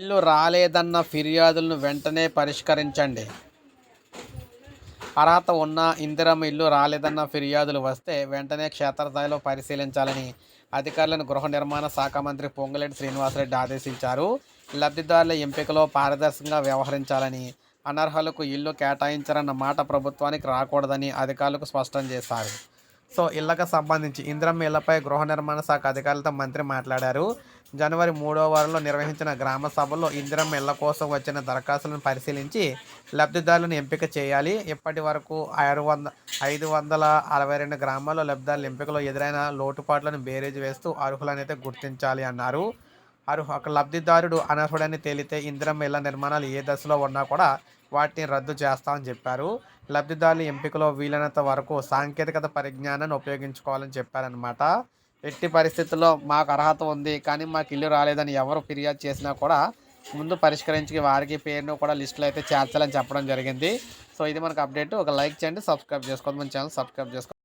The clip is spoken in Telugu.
ఇల్లు రాలేదన్న ఫిర్యాదులను వెంటనే పరిష్కరించండి. అర్హత ఉన్న ఇందిరమ్మ ఇల్లు రాలేదన్న ఫిర్యాదులు వస్తే వెంటనే క్షేత్రస్థాయిలో పరిశీలించాలని అధికారులను గృహ నిర్మాణ శాఖ మంత్రి పొంగులేటి శ్రీనివాసరెడ్డి ఆదేశించారు. లబ్ధిదారుల ఎంపికలో పారదర్శకంగా వ్యవహరించాలని అనర్హులకు ఇల్లు కేటాయించారన్న మాట ప్రభుత్వానికి రాకూడదని అధికారులకు స్పష్టం చేశారు. సో ఇళ్ళకు సంబంధించి ఇంద్రమ్మ ఇళ్ళపై గృహ నిర్మాణ శాఖ అధికారులతో మంత్రి మాట్లాడారు. జనవరి మూడో వారంలో నిర్వహించిన గ్రామ సభలో ఇందిరమ్మ ఇళ్ళ కోసం వచ్చిన దరఖాస్తులను పరిశీలించి లబ్ధిదారులను ఎంపిక చేయాలి. ఇప్పటి వరకు ఆరు వంద ఐదు వందల అరవై రెండు గ్రామాల్లో లబ్ధిదారుల ఎంపికలో ఎదురైన లోటుపాట్లను బేరేజ్ వేస్తూ అర్హులనైతే గుర్తించాలి అన్నారు. అర్హు ఒక లబ్ధిదారుడు అనర్హుడని తేలితే ఇంద్రం ఇళ్ళ నిర్మాణాలు ఏ దశలో ఉన్నా కూడా వాటిని రద్దు చేస్తామని చెప్పారు. లబ్ధిదారుల ఎంపికలో వీలైనంత వరకు సాంకేతికత పరిజ్ఞానాన్ని ఉపయోగించుకోవాలని చెప్పారనమాట ఎట్టి పరిస్థితుల్లో మాకు అర్హత ఉంది కానీ మాకు ఇల్లు రాలేదని ఎవరు ఫిర్యాదు చేసినా కూడా ముందు పరిష్కరించి వారికి పేరును కూడా లిస్టులో అయితే చేర్చాలని చెప్పడం జరిగింది. సో ఇది మనకు అప్డేట్. ఒక లైక్ చేయండి సబ్స్క్రైబ్ చేసుకోండి. మన ఛానల్ సబ్స్క్రైబ్ చేసుకోండి.